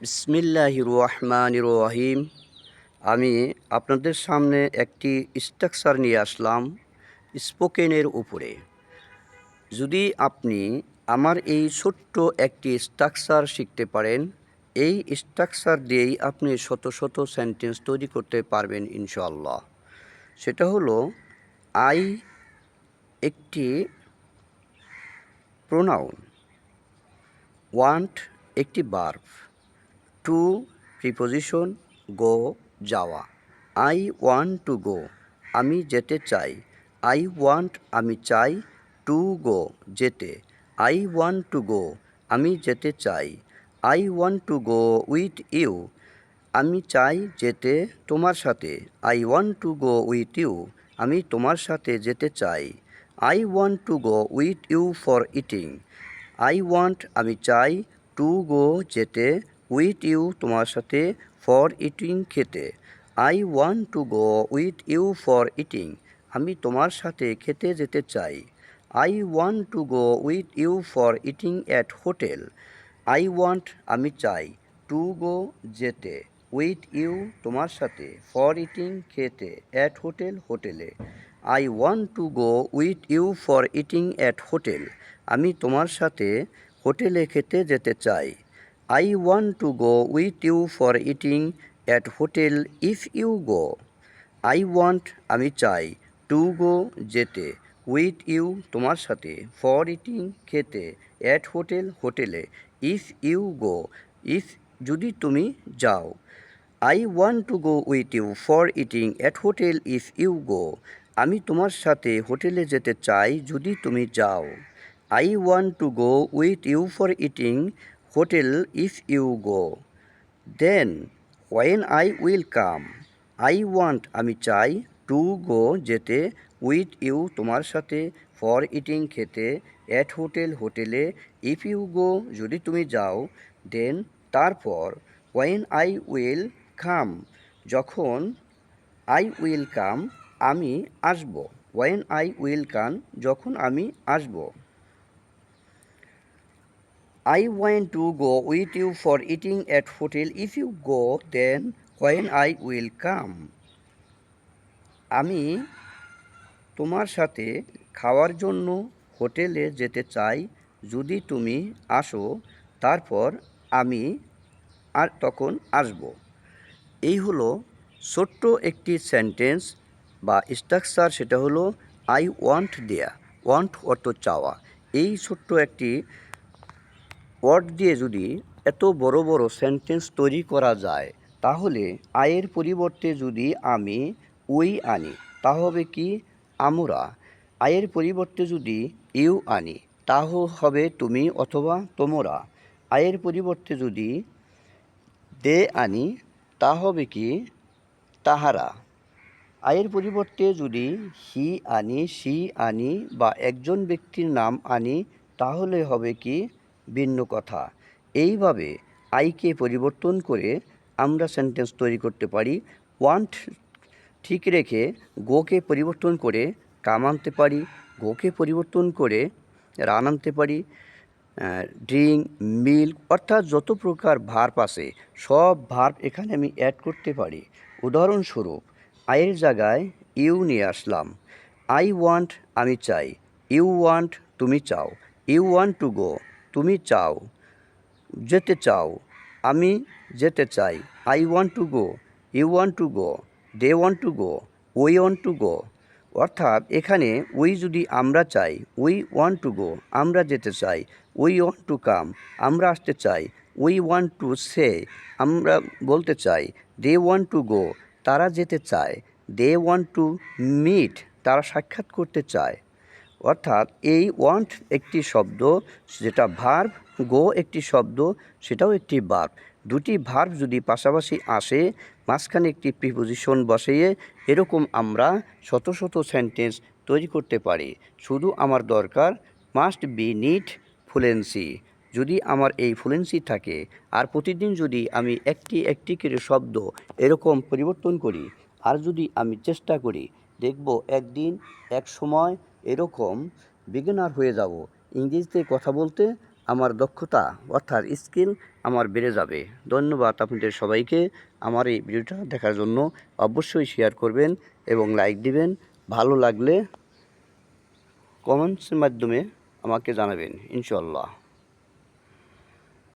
বিসমিল্লাহ রহমান রহিম আমি আপনাদের সামনে একটি স্ট্রাকচার নিয়ে আসলাম স্পোকেনের উপরে। যদি আপনি আমার এই ছোট্ট একটি স্ট্রাকচার শিখতে পারেন, এই স্ট্রাকচার দিয়েই আপনি শত শত সেন্টেন্স তৈরি করতে পারবেন ইনশাল্লাহ সেটা হলো, আই একটি প্রোনাউন, ওয়ান্ট একটি বার্ব। টু প্রিপোজিশন, গো, যাওয়া। আই ওয়ান্ট টু গো, আমি যেতে চাই। আই ওয়ান্ট, আমি চাই টু গো, যেতে। আই ওয়ান্ট টু গো, আমি যেতে চাই। I want to go with you, আমি চাই যেতে তোমার সাথে। I want to go with you, আমি তোমার সাথে যেতে চাই। I want to go with you for eating. I want, আমি চাই টু গো যেতে উইথ ইউ তোমার সাথে ফর ইটিং খেতে। I want to go with you for eating আমি তোমার সাথে খেতে যেতে চাই। I want to go with you for eating at hotel I want আমি চাই টু গো যেতে। উইথ ইউ তোমার সাথে ফর ইটিং খেতে অ্যাট হোটেল হোটেলে। I want to go with you for eating at hotel আমি তোমার সাথে হোটেলে খেতে যেতে চাই। I want to go with you for eating at hotel if you go I want আমি চাই টু গো যেতে উইথ ইউ তোমার সাথে ফর ইটিং খেতে অ্যাট হোটেল হোটেলে ইফ ইউ গো ইফ যদি তুমি যাও। I want to go with you for eating at hotel if you go আমি তোমার সাথে হোটেলে যেতে চাই যদি তুমি যাও। I want to go with you for eating hotel if you go. Then, when I will come, I want, আমি চাই টু গো যেতে উইথ ইউ তোমার সাথে ফর ইটিং খেতে অ্যাট হোটেল হোটেলে ইফ ইউ গো যদি তুমি যাও। দেন, তারপর ওয়েন আই উইল কাম, যখন আই উইল কাম, আমি আসব। ওয়েন আই উইল কাম, যখন আমি আসব। I want to go with you for eating at hotel. If you go, then when I will come. আমি তোমার সাথে খাওয়ার জন্য হোটেলে যেতে চাই যদি তুমি আসো তারপর আমি আর তখন আসব এই হলো ছোট্ট একটি সেন্টেন্স বা স্ট্রাকচার সেটা হলো আই ওয়ান্ট দেয়া ওয়ান্ট অর্থ চাওয়া এই ছোট্ট একটি ওয়ার্ড দিয়ে যদি এত বড় বড় সেন্টেন্স তৈরি করা যায়, তাহলে আয়ের পরিবর্তে যদি আমি উই আনি, তা হবে কি? আমরা। আয়ের পরিবর্তে যদি ইউ আনি তা হবে তুমি অথবা তোমরা। আয়ের পরিবর্তে যদি দে আনি, তা হবে কি? তাহারা। আয়ের পরিবর্তে যদি হি আনি সি আনি বা একজন ব্যক্তির নাম আনি, তাহলে হবে কি? ভিন্ন কথা। এইভাবে আইকে পরিবর্তন করে আমরা সেন্টেন্স তৈরি করতে পারি। ওয়ান্ট ঠিক রেখে গোকে পরিবর্তন করে কাম আনতে পারি। গোকে পরিবর্তন করে রান আনতে পারি। ড্রিঙ্ক মিল্ক অর্থাৎ যত প্রকার ভার্ব আছে, সব ভার্ব এখানে আমি অ্যাড করতে পারি। উদাহরণস্বরূপ আয়ের জায়গায় ইউ নিয়ে আসলাম। আই ওয়ান্ট আমি চাই। ইউ ওয়ান্ট তুমি চাও। ইউ ওয়ান্ট টু গো তুমি চাও, যেতে চাও, আমি যেতে চাই। I want to go you want to go they want to go we want to go অর্থাৎ এখানে উই যদি আমরা চাই উই ওয়ান্ট টু গো আমরা যেতে চাই উই ওয়ান্ট টু কাম আমরা আসতে চাই উই ওয়ান্ট টু সে আমরা বলতে চাই দে ওয়ান্ট টু গো তারা যেতে চায় দে ওয়ান্ট টু মিট তারা সাক্ষাৎ করতে চায়। অর্থাৎ এই ওয়ান্ট একটি শব্দ, যেটা ভার্ব গো একটি শব্দ, সেটাও একটি ভার্ব দুটি ভার্ব যদি পাশাপাশি আসে, মাঝখানে একটি প্রিপোজিশন বসিয়ে এরকম আমরা শত শত সেন্টেন্স তৈরি করতে পারি। শুধু আমার দরকার মাস্ট বি নিট ফ্লুয়েন্সি যদি আমার এই ফ্লুয়েন্সি থাকে, আর প্রতিদিন যদি আমি একটি একটি করে শব্দ এরকম পরিবর্তন করি, আর যদি আমি চেষ্টা করি, দেখব একদিন, এক সময় এরকম বিগিনার হয়ে যাব। ইংরেজিতে কথা বলতে আমার দক্ষতা অর্থাৎ স্কিল আমার বেড়ে যাবে। ধন্যবাদ আপনাদের সবাইকে আমার এই ভিডিওটা দেখার জন্য। অবশ্যই শেয়ার করবেন এবং লাইক দিবেন। ভালো লাগলে কমেন্টসের মাধ্যমে আমাকে জানাবেন ইনশাল্লাহ